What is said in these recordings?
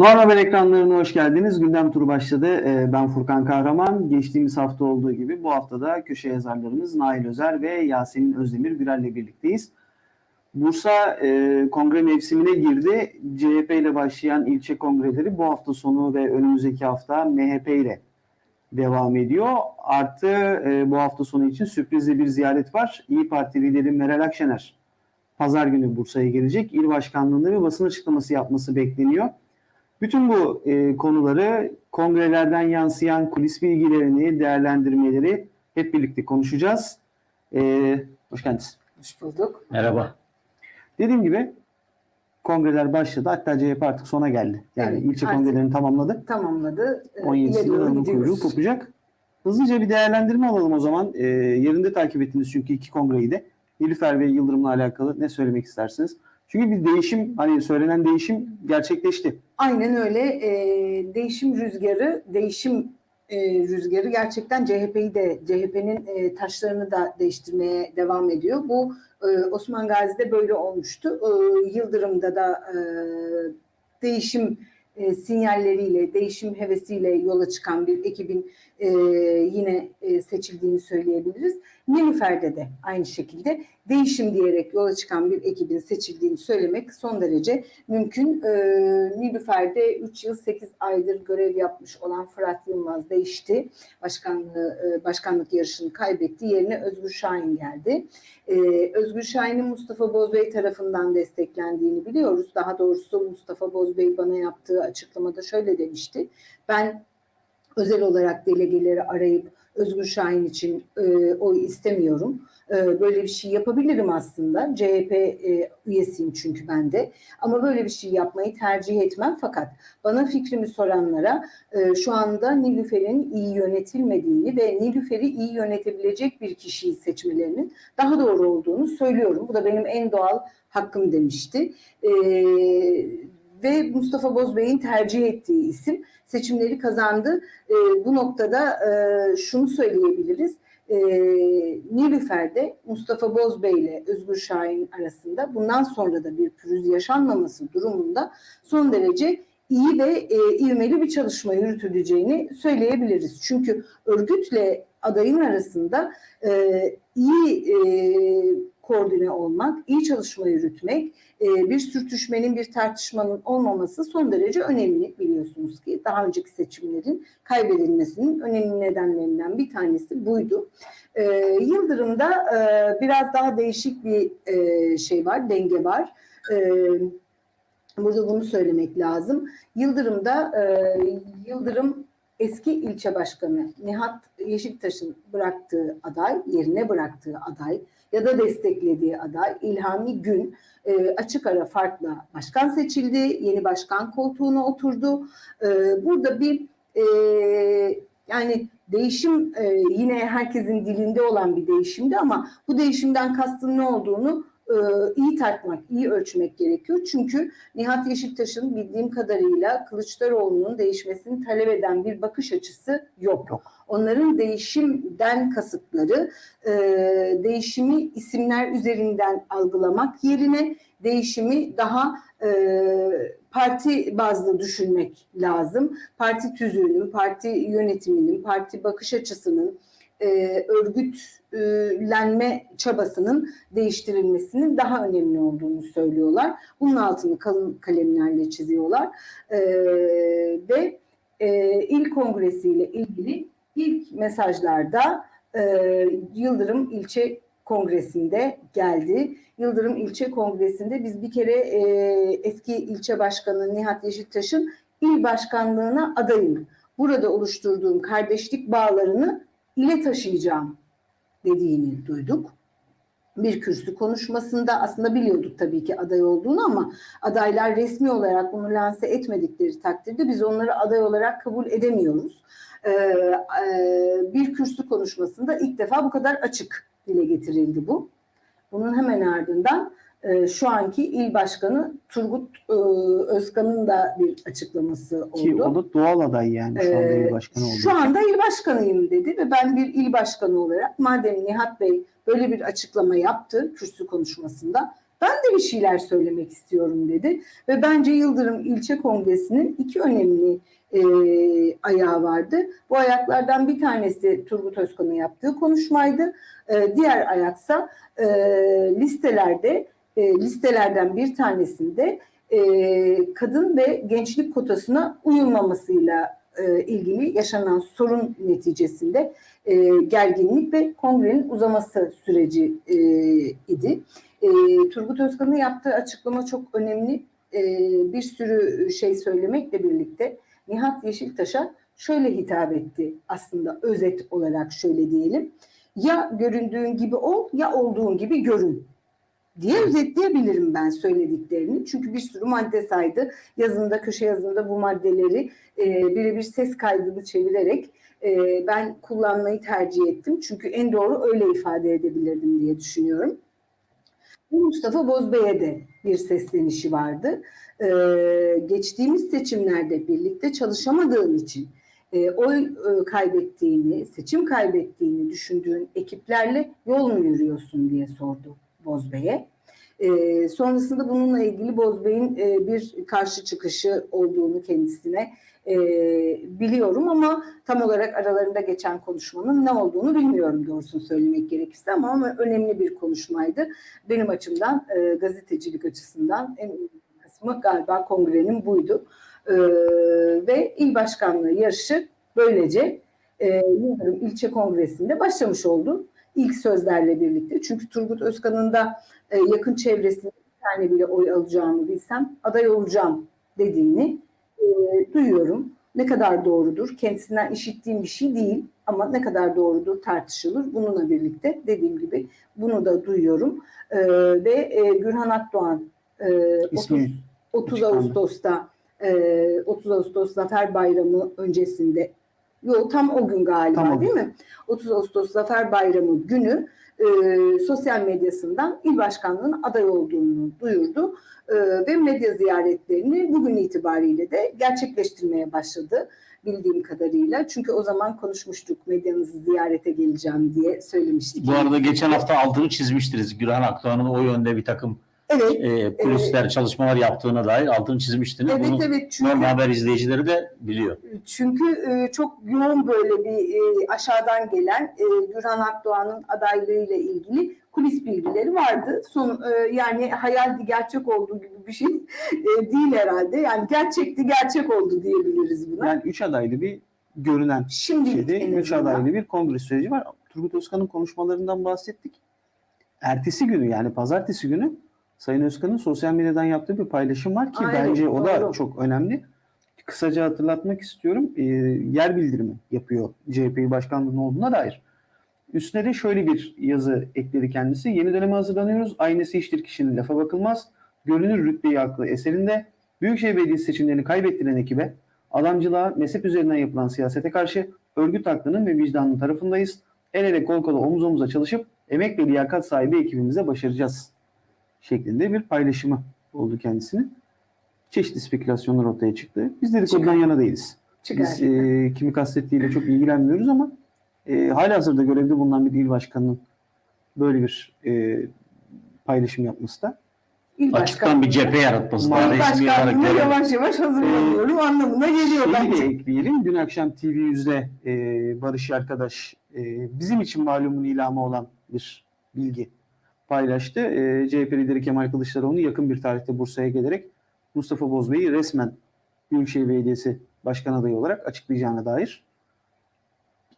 Normal Haber ekranlarına hoş geldiniz. Gündem turu başladı. Ee, Ben Furkan Kahraman. Geçtiğimiz hafta olduğu gibi bu haftada köşe yazarlarımız Nail Özer ve Yasemin Özdemir Gürel'le birlikteyiz. Bursa e, kongre mevsimine girdi. CHP ile başlayan ilçe kongreleri bu hafta sonu ve önümüzdeki hafta MHP ile devam ediyor. Artı e, bu hafta sonu için sürprizli bir ziyaret var. İyi Parti lideri Meral Akşener pazar günü Bursa'ya gelecek. İl başkanlığında bir basın açıklaması yapması bekleniyor. Bütün bu e, konuları kongrelerden yansıyan kulis bilgilerini, değerlendirmeleri hep birlikte konuşacağız. E, hoş geldiniz. Hoş bulduk. Merhaba. Dediğim gibi kongreler başladı. Hatta CHP artık sona geldi. Yani Evet, ilçe kongrelerini tamamladı. Tamamladı. Ee, 17'sinde ileri doğru onun kuyruğu kopacak. Hızlıca bir değerlendirme alalım o zaman. E, yerinde takip ettiniz çünkü iki kongreyi de. Nilüfer ve Yıldırım'la alakalı ne söylemek istersiniz? Çünkü bir değişim, hani söylenen değişim gerçekleşti. Aynen öyle. Ee, değişim rüzgarı, değişim e, rüzgarı gerçekten CHP'yi de CHP'nin e, taşlarını da değiştirmeye devam ediyor. Bu e, Osman Gazi'de böyle olmuştu. E, Yıldırım'da da e, değişim e, sinyalleriyle, değişim hevesiyle yola çıkan bir ekibin e, yine e, seçildiğini söyleyebiliriz. Nilüfer'de de aynı şekilde değişim diyerek yola çıkan bir ekibin seçildiğini söylemek son derece mümkün. E, Nilüfer'de 3 yıl 8 aydır görev yapmış olan Fırat Yılmaz değişti. Başkanlığı, e, başkanlık yarışını kaybetti. Yerine Özgür Şahin geldi. E, Özgür Şahin'in Mustafa Bozbey tarafından desteklendiğini biliyoruz. Daha doğrusu Mustafa Bozbey bana yaptığı açıklamada şöyle demişti. Ben özel olarak delegeleri arayıp Özgür Şahin için e, oy istemiyorum. E, böyle bir şey yapabilirim aslında. CHP e, üyesiyim çünkü ben de. Ama böyle bir şey yapmayı tercih etmem. Fakat bana fikrimi soranlara e, şu anda Nilüfer'in iyi yönetilmediğini ve Nilüfer'i iyi yönetebilecek bir kişiyi seçmelerinin daha doğru olduğunu söylüyorum. Bu da benim en doğal hakkım demişti. E, ve Mustafa Bozbey'in tercih ettiği isim seçimleri kazandı. E, bu noktada e, şunu söyleyebiliriz. E, Nilüfer'de Mustafa Bozbey ile Özgür Şahin arasında bundan sonra da bir pürüz yaşanmaması durumunda son derece iyi ve e, ivmeli bir çalışma yürütüleceğini söyleyebiliriz. Çünkü örgütle adayın arasında e, iyi e, koordine olmak, iyi çalışma yürütmek, e, bir sürtüşmenin, bir tartışmanın olmaması son derece önemli biliyorsunuz ki. Daha önceki seçimlerin kaybedilmesinin önemli nedenlerinden bir tanesi buydu. E, Yıldırım'da e, biraz daha değişik bir şey var, denge var. Burada bunu söylemek lazım. Yıldırım'da Yıldırım eski ilçe başkanı Nihat Yeşiltaş'ın bıraktığı aday, yerine bıraktığı aday ya da desteklediği aday İlhami Gün e, açık ara farkla başkan seçildi. Yeni başkan koltuğuna oturdu. E, burada bir e, yani değişim e, yine herkesin dilinde olan bir değişimdi ama bu değişimden kastın ne olduğunu e, iyi tartmak, iyi ölçmek gerekiyor. Çünkü Nihat Yeşiltaş'ın bildiğim kadarıyla Kılıçdaroğlu'nun değişmesini talep eden bir bakış açısı yok. Yok. Onların değişimden kasıtları e, değişimi isimler üzerinden algılamak yerine değişimi daha e, parti bazlı düşünmek lazım. Parti tüzüğünün, parti yönetiminin, parti bakış açısının, e, örgütlenme çabasının değiştirilmesinin daha önemli olduğunu söylüyorlar. Bunun altını kalın kalemlerle çiziyorlar. E, ve e, il kongresiyle ilgili ilk mesajlarda e, Yıldırım ilçe kongresinde geldi. Yıldırım ilçe kongresinde biz bir kere e, eski ilçe başkanı Nihat Yeşiltaş'ın il başkanlığına adayım. Burada oluşturduğum kardeşlik bağlarını ile taşıyacağım dediğini duyduk. Bir kürsü konuşmasında aslında biliyorduk tabii ki aday olduğunu ama adaylar resmi olarak bunu lanse etmedikleri takdirde biz onları aday olarak kabul edemiyoruz. Ee, e, bir kürsü konuşmasında ilk defa bu kadar açık dile getirildi bu. Bunun hemen ardından e, şu anki il başkanı Turgut e, Özkan'ın da bir açıklaması oldu. Ki o da doğal aday yani şu anda Ee, il başkanı oldu. Şu anda il başkanıyım dedi ve ben bir il başkanı olarak madem Nihat Bey böyle bir açıklama yaptı kürsü konuşmasında Ben de bir şeyler söylemek istiyorum dedi. Ve bence Yıldırım İlçe Kongresi'nin iki önemli e, ayağı vardı. Bu ayaklardan bir tanesi Turgut Özkan'ın yaptığı konuşmaydı. E, diğer ayaksa e, listelerde e, listelerden bir tanesinde e, kadın ve gençlik kotasına uyulmamasıyla e, ilgili yaşanan sorun neticesinde e, gerginlik ve kongrenin uzaması süreci e, idi. E, Turgut Özkan'ın yaptığı açıklama çok önemli. E, bir sürü şey söylemekle birlikte Nihat Yeşiltaş'a şöyle hitap etti aslında özet olarak şöyle diyelim. Ya göründüğün gibi ol ya olduğun gibi görün diye özetleyebilirim ben söylediklerini. Çünkü bir sürü madde saydı. Yazımda, köşe yazımda bu maddeleri e, birebir ses kaydını çevirerek e, ben kullanmayı tercih ettim. Çünkü en doğru öyle ifade edebilirdim diye düşünüyorum. Mustafa Bozbey'e de bir seslenişi vardı. Ee, geçtiğimiz seçimlerde birlikte çalışamadığın için e, oy e, kaybettiğini, seçim kaybettiğini düşündüğün ekiplerle yol mu yürüyorsun diye sordu Bozbey'e. E, sonrasında bununla ilgili Bozbey'in e, bir karşı çıkışı olduğunu kendisine e, biliyorum ama tam olarak aralarında geçen konuşmanın ne olduğunu bilmiyorum doğrusunu söylemek gerekirse ama, ama önemli bir konuşmaydı. Benim açımdan e, gazetecilik açısından en kısmı galiba kongrenin buydu. E, ve il başkanlığı yarışı böylece e, Yıldırım ilçe kongresinde başlamış oldu. İlk sözlerle birlikte. Çünkü Turgut Özkan'ın da e, yakın çevresinde bir tane bile oy alacağımı bilsem aday olacağım dediğini e, duyuyorum. Ne kadar doğrudur? Kendisinden işittiğim bir şey değil ama ne kadar doğrudur tartışılır. Bununla birlikte dediğim gibi bunu da duyuyorum. E, ve e, Gürhan Akdoğan e, 30, İsmi 30 açıklandı. Ağustos'ta e, 30 Ağustos Zafer Bayramı öncesinde Yok tam o gün galiba Tam o gün. değil mi? 30 Ağustos Zafer Bayramı günü e, sosyal medyasından il başkanlığının aday olduğunu duyurdu E, ve medya ziyaretlerini bugün itibariyle de gerçekleştirmeye başladı bildiğim kadarıyla. Çünkü o zaman konuşmuştuk medyanızı ziyarete geleceğim diye söylemiştik. Bu arada geçen hafta altını çizmiştiriz. Gürhan Akdoğan'ın o yönde bir takım evet, e, kulisler, çalışmalar yaptığına dair altını çizmiştiniz. evet, Bunu evet. Çünkü normal haber izleyicileri de biliyor. Çünkü e, çok yoğun böyle bir e, aşağıdan gelen e, Gürhan Akdoğan'ın adaylığıyla ilgili kulis bilgileri vardı. Son e, yani hayaldi gerçek olduğu gibi bir şey e, değil herhalde. Yani gerçekti gerçek oldu diyebiliriz buna. yani üç adaylı bir görünen Şimdilik şeyde en üç adaylı bir kongre süreci var. Turgut Özkan'ın konuşmalarından bahsettik. Ertesi günü yani pazartesi günü Sayın Özkan'ın sosyal medyadan yaptığı bir paylaşım var ki Aynen, bence o da doğru. çok önemli. Kısaca hatırlatmak istiyorum. Ee, yer bildirimi yapıyor CHP başkanlığının olduğuna dair. Üstüne de şöyle bir yazı ekledi kendisi. Yeni döneme hazırlanıyoruz. Aynısı iştir kişinin lafa bakılmaz. Görünür rütbeyi aklı eserinde. Büyükşehir Belediyesi seçimlerini kaybettiren ekibe, adamcılığa, mezhep üzerinden yapılan siyasete karşı örgüt hakkının ve vicdanının tarafındayız. El ele kol kola omuz omuza çalışıp emek ve liyakat sahibi ekibimize başaracağız şeklinde bir paylaşımı oldu kendisinin. Çeşitli spekülasyonlar ortaya çıktı. Biz dedikodudan yana değiliz. Çıkar. Biz e, kimi kastettiğiyle çok ilgilenmiyoruz ama e, hala hazırda görevde bulunan bir il başkanının böyle bir e, paylaşım yapması da İl Açıktan bir cephe yaratması. İl resmi görev. yavaş yavaş hazırlanıyorum anlamına geliyor Şeyi de bence. ekleyelim. Dün akşam TV yüzde e, Barış arkadaş e, bizim için malumun ilamı olan bir bilgi paylaştı. E, CHP lideri Kemal Kılıçdaroğlu yakın bir tarihte Bursa'ya gelerek Mustafa Bozbey'i resmen Büyükşehir Belediyesi Başkan adayı olarak açıklayacağına dair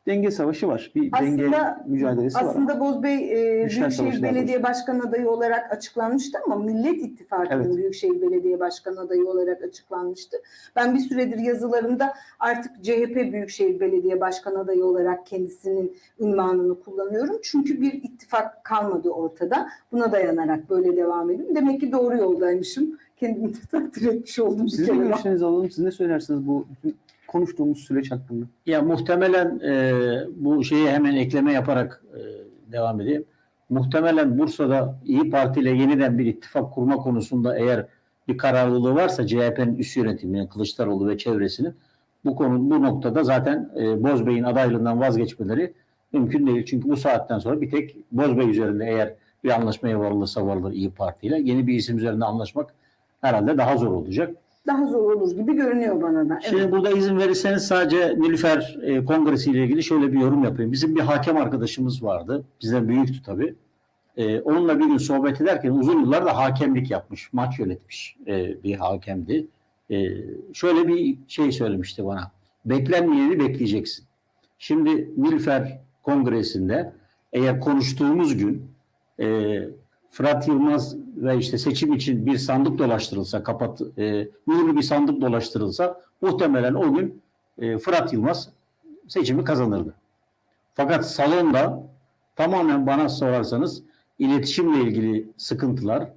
denge savaşı var. Bir denge Aslında- mücadelesi var. Aslında Bozbey e, Güçler Büyükşehir Belediye Başkan adayı olarak açıklanmıştı ama Millet İttifakı'nın Evet. Büyükşehir Belediye Başkan adayı olarak açıklanmıştı. Ben bir süredir yazılarımda artık CHP Büyükşehir Belediye Başkan adayı olarak kendisinin ünvanını kullanıyorum. Çünkü bir ittifak kalmadı ortada. Buna dayanarak böyle devam ediyorum. Demek ki doğru yoldaymışım. Kendimi takdir etmiş oldum Sizin görüşlerinizi alalım. Siz ne söylersiniz bu bütün konuştuğumuz süreç hakkında? Ya muhtemelen e, bu şeye hemen ekleme yaparak e, devam edeyim. Muhtemelen Bursa'da İyi Parti ile yeniden bir ittifak kurma konusunda eğer bir kararlılığı varsa CHP'nin üst yönetiminin Kılıçdaroğlu ve çevresinin bu konu bu noktada zaten e, Bozbey'in adaylığından vazgeçmeleri mümkün değil. Çünkü bu saatten sonra bir tek Bozbey üzerinde eğer bir anlaşmaya varılırsa varılır İyi Parti ile. Yeni bir isim üzerinde anlaşmak herhalde daha zor olacak. Daha zor olur gibi görünüyor bana da. Şimdi Evet. burada izin verirseniz sadece Nilüfer e, Kongresi ile ilgili şöyle bir yorum yapayım. Bizim bir hakem arkadaşımız vardı. Bizden büyüktü tabii. E, onunla bir gün sohbet ederken uzun yıllar da hakemlik yapmış, maç yönetmiş e, bir hakemdi. E, şöyle bir şey söylemişti bana. Beklenmeyeni bekleyeceksin. Şimdi Nilüfer Kongresi'nde eğer konuştuğumuz gün e, Fırat Yılmaz ve işte seçim için bir sandık dolaştırılsa, kapat, e, bir sandık dolaştırılsa muhtemelen o gün e, Fırat Yılmaz seçimi kazanırdı. Fakat salonda tamamen bana sorarsanız iletişimle ilgili sıkıntılar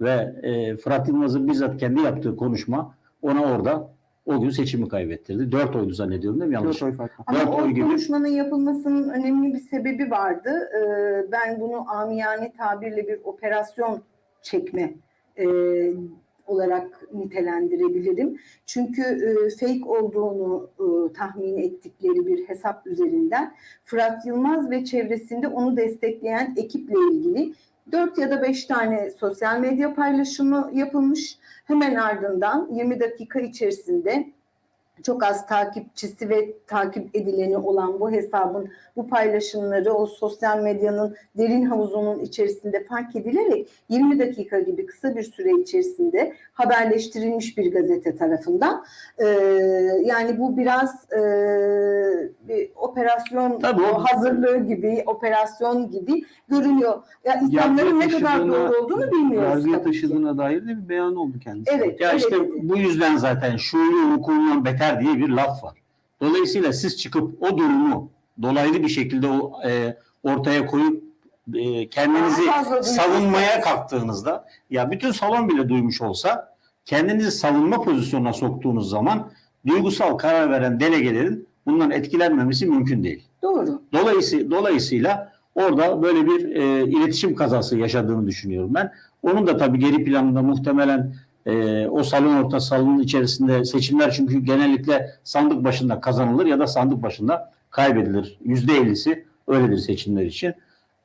ve e, Fırat Yılmaz'ın bizzat kendi yaptığı konuşma ona orada o gün seçimi kaybettirdi. Dört oydu zannediyorum değil mi? Yanlış. Dört oy farklı. Ama dört o oy gibi. konuşmanın yapılmasının önemli bir sebebi vardı. Ee, ben bunu amiyane tabirle bir operasyon çekme e, olarak nitelendirebilirim. Çünkü e, fake olduğunu e, tahmin ettikleri bir hesap üzerinden Fırat Yılmaz ve çevresinde onu destekleyen ekiple ilgili 4 ya da 5 tane sosyal medya paylaşımı yapılmış. Hemen ardından 20 dakika içerisinde çok az takipçisi ve takip edileni olan bu hesabın bu paylaşımları o sosyal medyanın derin havuzunun içerisinde fark edilerek 20 dakika gibi kısa bir süre içerisinde haberleştirilmiş bir gazete tarafından. Ee, yani bu biraz e, bir operasyon Tabii o- hazırlığı gibi, operasyon gibi görünüyor. Ya ithamların ne kadar doğru olduğunu bilmiyoruz Yargıya ki. taşıdığına dair de bir beyan oldu kendisi. Evet. Ya işte dedi. bu yüzden zaten şuuru hukukundan beter diye bir laf var. Dolayısıyla siz çıkıp o durumu dolaylı bir şekilde o e, ortaya koyup e, kendinizi savunmaya kalktığınızda ya bütün salon bile duymuş olsa kendinizi savunma pozisyonuna soktuğunuz zaman duygusal karar veren delegelerin bundan etkilenmemesi mümkün değil. Doğru. Dolayısıyla, dolayısıyla orada böyle bir e, iletişim kazası yaşadığını düşünüyorum ben. Onun da tabii geri planında muhtemelen e, o salon orta salonun içerisinde seçimler çünkü genellikle sandık başında kazanılır ya da sandık başında kaybedilir. Yüzde ellisi öyledir seçimler için.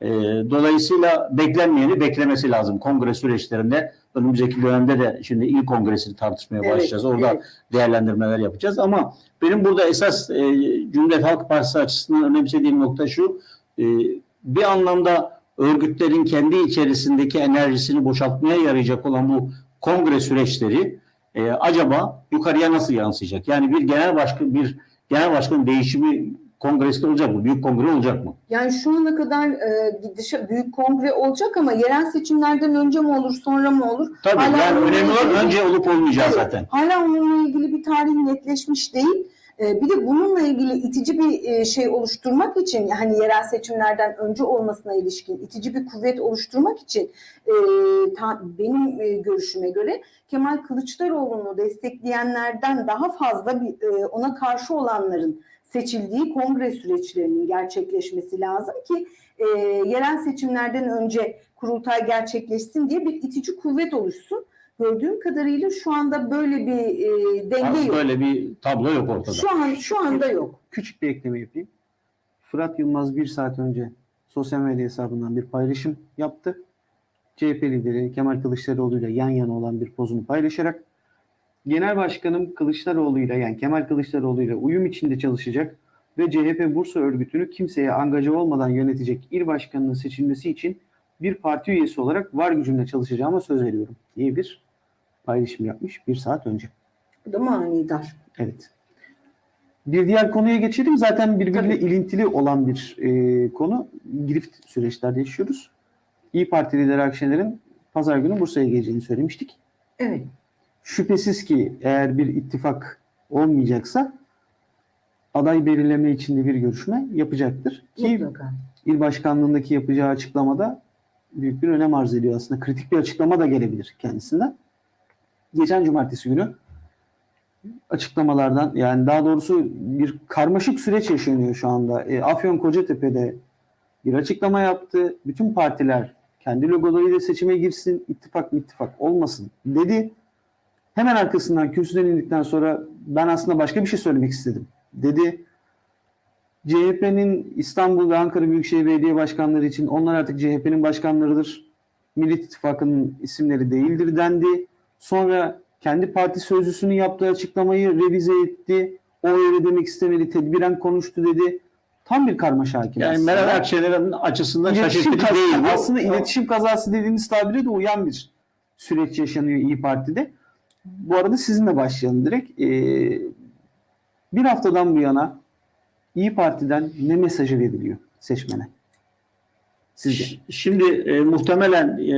E, dolayısıyla beklenmeyeni beklemesi lazım. Kongre süreçlerinde önümüzdeki dönemde de şimdi ilk kongresini tartışmaya Evet, başlayacağız. Orada evet. değerlendirmeler yapacağız ama benim burada esas e, Cumhuriyet Halk Partisi açısından önemsediğim nokta şu. e, bir anlamda örgütlerin kendi içerisindeki enerjisini boşaltmaya yarayacak olan bu kongre süreçleri e, acaba yukarıya nasıl yansıyacak? Yani bir genel başkan bir genel başkan değişimi kongresinde olacak mı? Büyük kongre olacak mı? Yani şu ana kadar e, dışa, büyük kongre olacak ama yerel seçimlerden önce mi olur sonra mı olur? Tabii Hala yani önemli olan önce olup olmayacağı Evet, zaten. Hala onunla ilgili bir tarih netleşmiş değil. E, bir de bununla ilgili itici bir e, şey oluşturmak için yani yerel seçimlerden önce olmasına ilişkin itici bir kuvvet oluşturmak için e, benim e, görüşüme göre Kemal Kılıçdaroğlu'nu destekleyenlerden daha fazla ona karşı olanların seçildiği kongre süreçlerinin gerçekleşmesi lazım ki yerel seçimlerden önce kurultay gerçekleşsin diye bir itici kuvvet oluşsun. Gördüğüm kadarıyla şu anda böyle bir e, denge yok. Böyle bir tablo yok ortada. Şu an şu anda yok. Küçük bir ekleme yapayım. Fırat Yılmaz bir saat önce sosyal medya hesabından bir paylaşım yaptı. CHP lideri Kemal Kılıçdaroğlu ile yan yana olan bir pozunu paylaşarak Genel Başkanım Kılıçdaroğlu ile yani Kemal Kılıçdaroğlu ile uyum içinde çalışacak ve CHP Bursa örgütünü kimseye angaja olmadan yönetecek il başkanının seçilmesi için bir parti üyesi olarak var gücümle çalışacağıma söz veriyorum diye bir paylaşım yapmış bir saat önce. Bu da manidar. Evet. Bir diğer konuya geçelim. Zaten birbiriyle Tabii. ilintili olan bir e, konu. Girift süreçlerde yaşıyoruz. İyi Parti lideri Akşener'in pazar günü Bursa'ya geleceğini söylemiştik. Evet. Şüphesiz ki eğer bir ittifak olmayacaksa aday belirleme için de bir görüşme yapacaktır. Ki Mutlaka. il başkanlığındaki yapacağı açıklamada büyük bir önem arz ediyor aslında. Kritik bir açıklama da gelebilir kendisinden. Geçen cumartesi günü açıklamalardan yani daha doğrusu bir karmaşık süreç yaşanıyor şu anda. E, Afyon Kocatepe'de bir açıklama yaptı. Bütün partiler kendi logolarıyla seçime girsin, ittifak mı ittifak olmasın dedi. Hemen arkasından kürsüden indikten sonra ben aslında başka bir şey söylemek istedim dedi. CHP'nin İstanbul ve Ankara Büyükşehir Belediye Başkanları için onlar artık CHP'nin başkanlarıdır. Millet İttifakı'nın isimleri değildir dendi. Sonra kendi parti sözcüsünün yaptığı açıklamayı revize etti. O öyle demek istemedi, tedbiren konuştu dedi. Tam bir karmaşa hakim Yani aslında. Meral Akşener'in açısından şaşırtıcı değil. bu. aslında iletişim kazası dediğiniz tabire de uyan bir süreç yaşanıyor İyi Parti'de. Bu arada sizinle başlayalım direkt. Ee, bir haftadan bu yana İyi Parti'den ne mesajı veriliyor seçmene? Sizce? Şimdi e, muhtemelen e,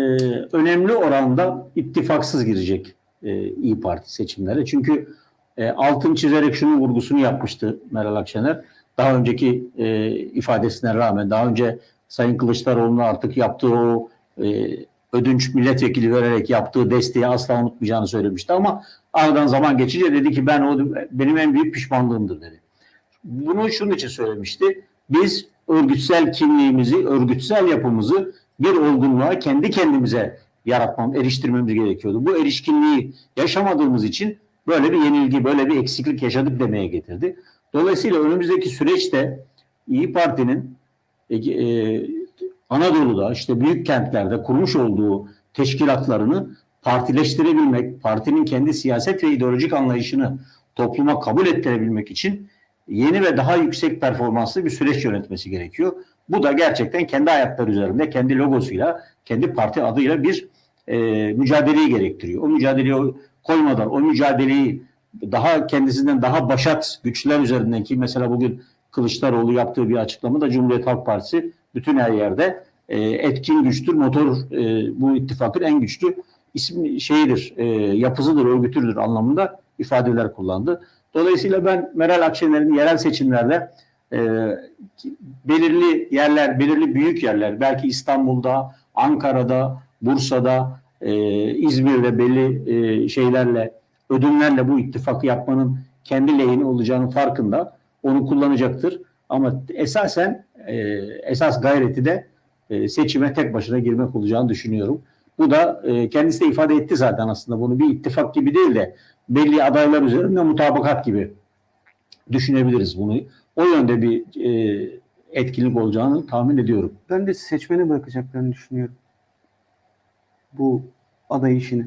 önemli oranda ittifaksız girecek e, İyi Parti seçimlere. Çünkü e, altın çizerek şunun vurgusunu yapmıştı Meral Akşener. Daha önceki e, ifadesine rağmen daha önce Sayın Kılıçdaroğlu'na artık yaptığı o e, ödünç milletvekili vererek yaptığı desteği asla unutmayacağını söylemişti ama aradan zaman geçince dedi ki ben o benim en büyük pişmanlığımdır dedi. Bunu şunun için söylemişti. Biz örgütsel kimliğimizi, örgütsel yapımızı bir olgunluğa kendi kendimize yaratmam, eriştirmemiz gerekiyordu. Bu erişkinliği yaşamadığımız için böyle bir yenilgi, böyle bir eksiklik yaşadık demeye getirdi. Dolayısıyla önümüzdeki süreçte İyi Parti'nin e, e, Anadolu'da işte büyük kentlerde kurmuş olduğu teşkilatlarını partileştirebilmek, partinin kendi siyaset ve ideolojik anlayışını topluma kabul ettirebilmek için yeni ve daha yüksek performanslı bir süreç yönetmesi gerekiyor. Bu da gerçekten kendi ayakları üzerinde, kendi logosuyla, kendi parti adıyla bir e, mücadeleyi gerektiriyor. O mücadeleyi koymadan, o mücadeleyi daha kendisinden daha başat güçler üzerinden ki mesela bugün Kılıçdaroğlu yaptığı bir açıklamada Cumhuriyet Halk Partisi bütün her yerde e, etkin güçtür, motor e, bu ittifakın en güçlü isim şeyidir, e, yapısıdır, örgütüdür anlamında ifadeler kullandı. Dolayısıyla ben Meral Akşener'in yerel seçimlerde e, belirli yerler, belirli büyük yerler, belki İstanbul'da, Ankara'da, Bursa'da, e, İzmir'de belli e, şeylerle, ödünlerle bu ittifakı yapmanın kendi lehine olacağının farkında. Onu kullanacaktır. Ama esasen e, esas gayreti de e, seçime tek başına girmek olacağını düşünüyorum. Bu da e, kendisi de ifade etti zaten aslında bunu bir ittifak gibi değil de belli adaylar üzerinde mutabakat gibi düşünebiliriz bunu. O yönde bir e, etkinlik olacağını tahmin ediyorum. Ben de seçmene bırakacaklarını düşünüyorum. Bu aday işini.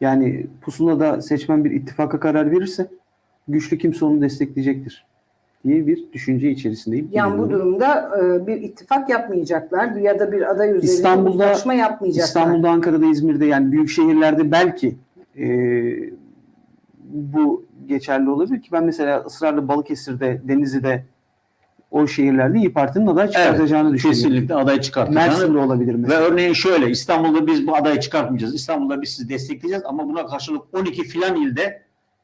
Yani pusulada seçmen bir ittifaka karar verirse güçlü kimse onu destekleyecektir diye bir düşünce içerisindeyim. Yani bu Bilmiyorum. durumda e, bir ittifak yapmayacaklar ya da bir aday üzerinde İstanbul'da- uzlaşma yapmayacaklar. İstanbul'da, Ankara'da, İzmir'de yani büyük şehirlerde belki e, bu geçerli olabilir ki ben mesela ısrarla Balıkesir'de, Denizli'de o şehirlerde İyi Parti'nin aday çıkartacağını düşünüyorum. Kesinlikle aday çıkartacağını Mersin'de olabilir Ve mesela. örneğin şöyle İstanbul'da biz bu adayı çıkartmayacağız. İstanbul'da biz sizi destekleyeceğiz ama buna karşılık 12 filan ilde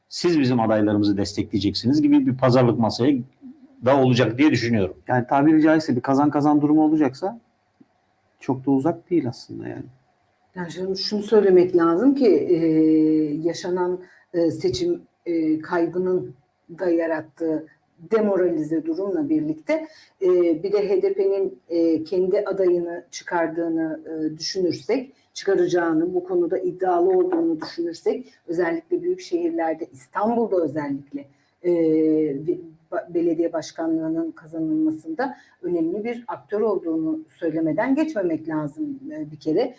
siz bizim adaylarımızı destekleyeceksiniz gibi bir pazarlık masaya da olacak diye düşünüyorum. Yani tabiri caizse bir kazan kazan durumu olacaksa çok da uzak değil aslında yani. Yani şunu, şunu söylemek lazım ki e, yaşanan e, seçim e, kaybının da yarattığı demoralize durumla birlikte e, bir de HDP'nin kendi adayını çıkardığını düşünürsek, çıkaracağını, bu konuda iddialı olduğunu düşünürsek, özellikle büyük şehirlerde, İstanbul'da özellikle belediye başkanlığının kazanılmasında önemli bir aktör olduğunu söylemeden geçmemek lazım bir kere.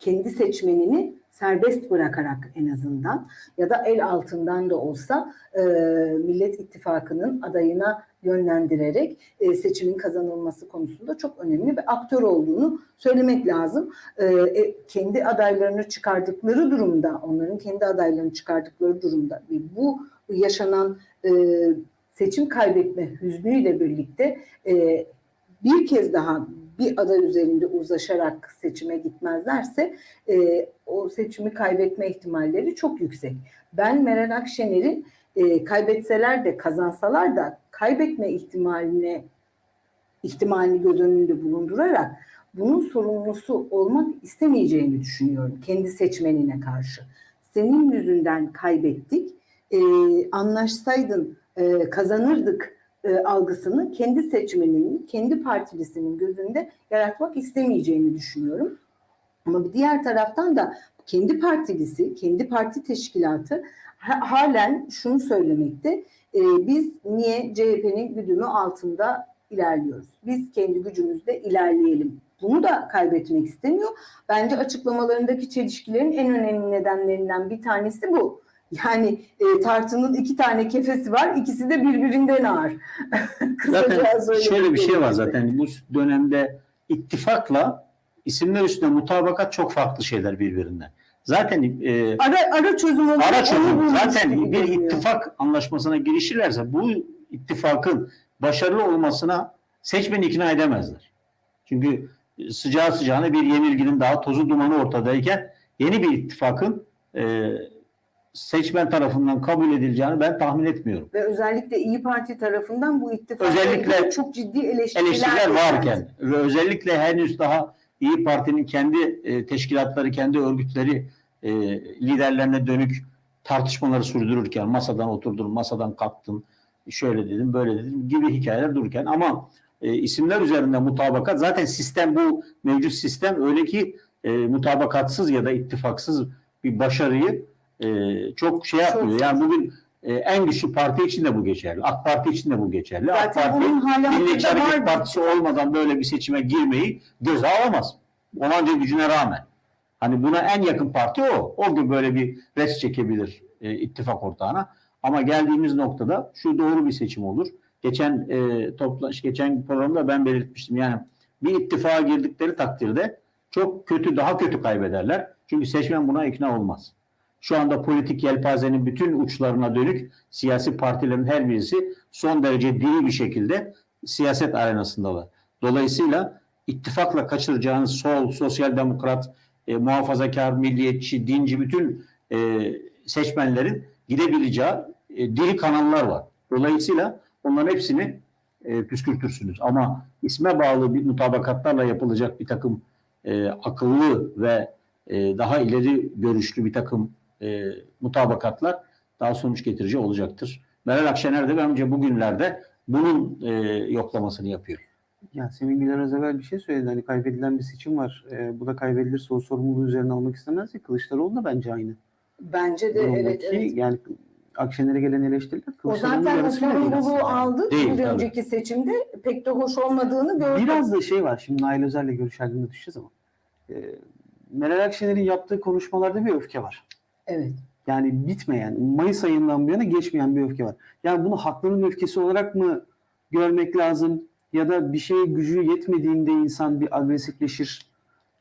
Kendi seçmenini serbest bırakarak en azından ya da el altından da olsa e, Millet İttifakı'nın adayına yönlendirerek e, seçimin kazanılması konusunda çok önemli bir aktör olduğunu söylemek lazım. E, e, kendi adaylarını çıkardıkları durumda, onların kendi adaylarını çıkardıkları durumda bu yaşanan e, seçim kaybetme hüznüyle birlikte e, bir kez daha bir aday üzerinde uzlaşarak seçime gitmezlerse e, o seçimi kaybetme ihtimalleri çok yüksek. Ben Meral Akşener'in e, kaybetseler de kazansalar da kaybetme ihtimaline ihtimalini göz önünde bulundurarak bunun sorumlusu olmak istemeyeceğini düşünüyorum kendi seçmenine karşı. Senin yüzünden kaybettik, e, anlaşsaydın e, kazanırdık e, algısını kendi seçmeninin, kendi partilisinin gözünde yaratmak istemeyeceğini düşünüyorum. Ama bir diğer taraftan da kendi partilisi, kendi parti teşkilatı ha- halen şunu söylemekte, e, biz niye CHP'nin güdümü altında ilerliyoruz? Biz kendi gücümüzde ilerleyelim. Bunu da kaybetmek istemiyor. Bence açıklamalarındaki çelişkilerin en önemli nedenlerinden bir tanesi bu. Yani e, tartının iki tane kefesi var, ikisi de birbirinden ağır. Zaten şöyle bir şey var zaten bu dönemde ittifakla isimler üstünde mutabakat çok farklı şeyler birbirinden. Zaten e, Ara, ara çözüm olarak ara çözüm zaten bir görünüyor. ittifak anlaşmasına girişirlerse bu ittifakın başarılı olmasına seçmeni ikna edemezler. Çünkü sıcağı sıcağına bir yenilginin daha tozu dumanı ortadayken yeni bir ittifakın e, seçmen tarafından kabul edileceğini ben tahmin etmiyorum. Ve özellikle İyi Parti tarafından bu ittifakla Özellikle çok ciddi eleştiriler, eleştiriler varken ve özellikle henüz daha İyi Parti'nin kendi e, teşkilatları, kendi örgütleri e, liderlerine dönük tartışmaları sürdürürken masadan oturdun, masadan kalktın, şöyle dedim, böyle dedim gibi hikayeler dururken ama e, isimler üzerinde mutabakat zaten sistem bu mevcut sistem öyle ki mutabakatsız ya da ittifaksız bir başarıyı e, çok şey yapmıyor. Yani bugün e, en güçlü parti için de bu geçerli. AK Parti için de bu geçerli. AK Zaten Parti onun hala Milliyetçi Hareket. Partisi olmadan böyle bir seçime girmeyi göze alamaz. Onanca gücüne rağmen. Hani buna en yakın parti o. O gün böyle bir res çekebilir e, ittifak ortağına. Ama geldiğimiz noktada şu doğru bir seçim olur. Geçen e, topla, geçen programda ben belirtmiştim. Yani bir ittifaka girdikleri takdirde çok kötü, daha kötü kaybederler. Çünkü seçmen buna ikna olmaz. Şu anda politik yelpazenin bütün uçlarına dönük siyasi partilerin her birisi son derece diri bir şekilde siyaset arenasındalar. Dolayısıyla ittifakla kaçıracağınız sol, sosyal demokrat, e, muhafazakar, milliyetçi, dinci bütün e, seçmenlerin gidebileceği e, diri kanallar var. Dolayısıyla onların hepsini e, püskürtürsünüz. Ama isme bağlı bir mutabakatlarla yapılacak bir takım e, akıllı ve e, daha ileri görüşlü bir takım e, mutabakatlar daha sonuç getirici olacaktır. Meral Akşener de bence bugünlerde bunun e, yoklamasını yapıyor. Ya Semih Güler az evvel bir şey söyledi. Hani kaybedilen bir seçim var. Ee, bu da kaybedilirse o sorumluluğu üzerine almak istemez ya. Kılıçdaroğlu da bence aynı. Bence de durumda evet, evet. Yani Akşener'e gelen eleştiriler O zaten o sorumluluğu aldı. Değil, bir tabii. önceki seçimde pek de hoş olmadığını gördük. Biraz da şey var. Şimdi Nail Özer'le görüş halinde düşeceğiz ama. E, Meral Akşener'in yaptığı konuşmalarda bir öfke var. Evet. Yani bitmeyen, Mayıs ayından bu yana geçmeyen bir öfke var. Yani bunu haklının öfkesi olarak mı görmek lazım? Ya da bir şeye gücü yetmediğinde insan bir agresifleşir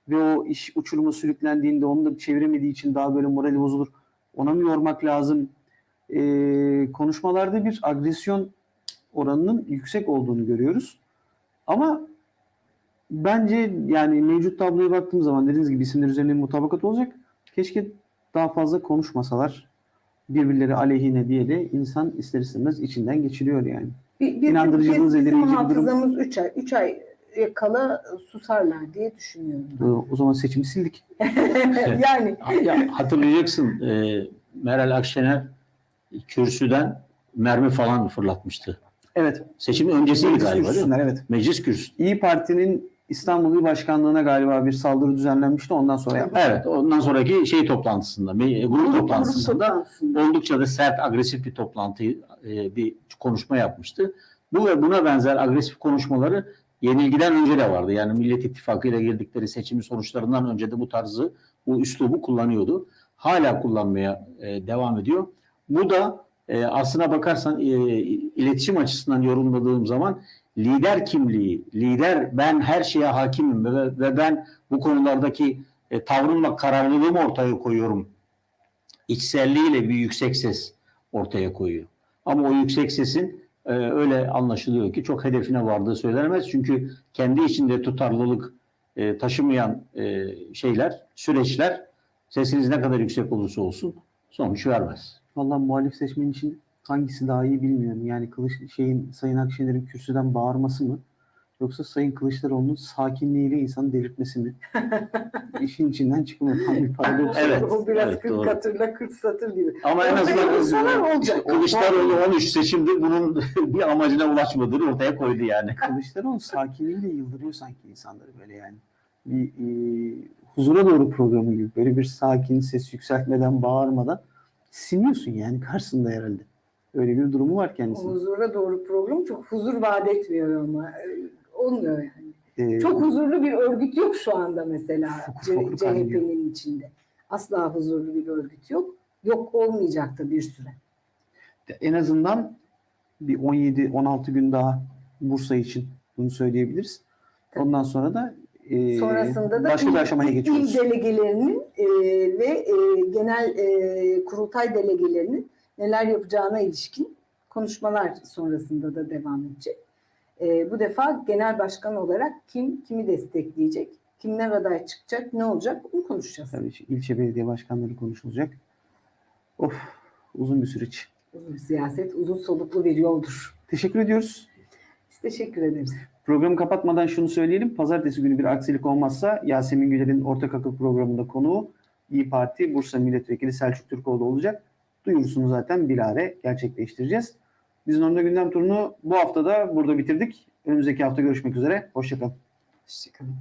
ve o iş uçuruma sürüklendiğinde onu da çeviremediği için daha böyle morali bozulur. Ona mı yormak lazım? Ee, konuşmalarda bir agresyon oranının yüksek olduğunu görüyoruz. Ama bence yani mevcut tabloya baktığım zaman dediğiniz gibi isimler üzerine mutabakat olacak. Keşke daha fazla konuşmasalar birbirleri aleyhine diye de insan ister istemez içinden geçiriyor yani. Bir, bir, İnandırıcılığı biz- bizim bir durum. hafızamız 3 ay. 3 ay kala susarlar diye düşünüyorum. Ee, O zaman seçimi sildik. yani Ya hatırlayacaksın e, Meral Akşener kürsüden mermi falan fırlatmıştı. Evet. Seçimin öncesiydi Meclis galiba değil mi? evet. Meclis kürsüsü. İyi Parti'nin İstanbul İl Başkanlığı'na galiba bir saldırı düzenlenmişti. Ondan sonra yapmış. Evet, ondan sonraki şey toplantısında, me- grup grup toplantısında toplantısında. oldukça da sert, agresif bir toplantı, e, bir konuşma yapmıştı. Bu ve buna benzer agresif konuşmaları yenilgiden önce de vardı. Yani Millet İttifakı ile girdikleri seçimin sonuçlarından önce de bu tarzı, bu üslubu kullanıyordu. Hala kullanmaya e, devam ediyor. Bu da e, aslına bakarsan e, iletişim açısından yorumladığım zaman lider kimliği, lider ben her şeye hakimim ve, ve ben bu konulardaki e, tavrımla kararlılığımı ortaya koyuyorum. İçselliğiyle bir yüksek ses ortaya koyuyor. Ama o yüksek sesin e, öyle anlaşılıyor ki çok hedefine vardığı söylenemez. Çünkü kendi içinde tutarlılık e, taşımayan e, şeyler, süreçler sesiniz ne kadar yüksek olursa olsun sonuç vermez. Vallahi muhalif seçmen için hangisi daha iyi bilmiyorum. Yani Kılıç, şeyin Sayın Akşener'in kürsüden bağırması mı? Yoksa Sayın Kılıçdaroğlu'nun sakinliğiyle insanı delirtmesi mi? İşin içinden çıkmıyor. Tam bir paradoks. Evet, o biraz evet, 40 doğru. satırla 40 satır gibi. Ama en azından olacak. Kılıçdaroğlu 13 seçimde bunun bir amacına ulaşmadığını ortaya koydu yani. Kılıçdaroğlu sakinliğiyle yıldırıyor sanki insanları böyle yani. Bir e, huzura doğru programı gibi. Böyle bir sakin ses yükseltmeden, bağırmadan siniyorsun yani karşısında herhalde. Öyle bir durumu var kendisinin. huzura doğru program çok huzur vaat etmiyor ama e, olmuyor yani. Ee, Çok huzurlu bir örgüt yok şu anda mesela. CHP'nin içinde. Asla huzurlu bir örgüt yok. Yok olmayacak da bir süre. en azından bir 17-16 gün daha Bursa için bunu söyleyebiliriz. Tabii. Ondan sonra da e, Sonrasında da başka bir il- aşamaya il geçiyoruz. delegelerinin e, ve e, genel e, kurultay delegelerinin neler yapacağına ilişkin konuşmalar sonrasında da devam edecek. E, bu defa genel başkan olarak kim kimi destekleyecek, kimler aday çıkacak, ne olacak onu konuşacağız. Tabii ilçe belediye başkanları konuşulacak. Of uzun bir süreç. Uzun siyaset uzun soluklu bir yoldur. Teşekkür ediyoruz. Biz teşekkür ederiz. Programı kapatmadan şunu söyleyelim. Pazartesi günü bir aksilik olmazsa Yasemin Güler'in Ortak Akıl programında konuğu İyi Parti Bursa Milletvekili Selçuk Türkoğlu olacak. Duyurusunu zaten bilare gerçekleştireceğiz. Biz Normal Gündem turunu bu hafta da burada bitirdik. Önümüzdeki hafta görüşmek üzere. Hoşçakalın. Hoşçakalın.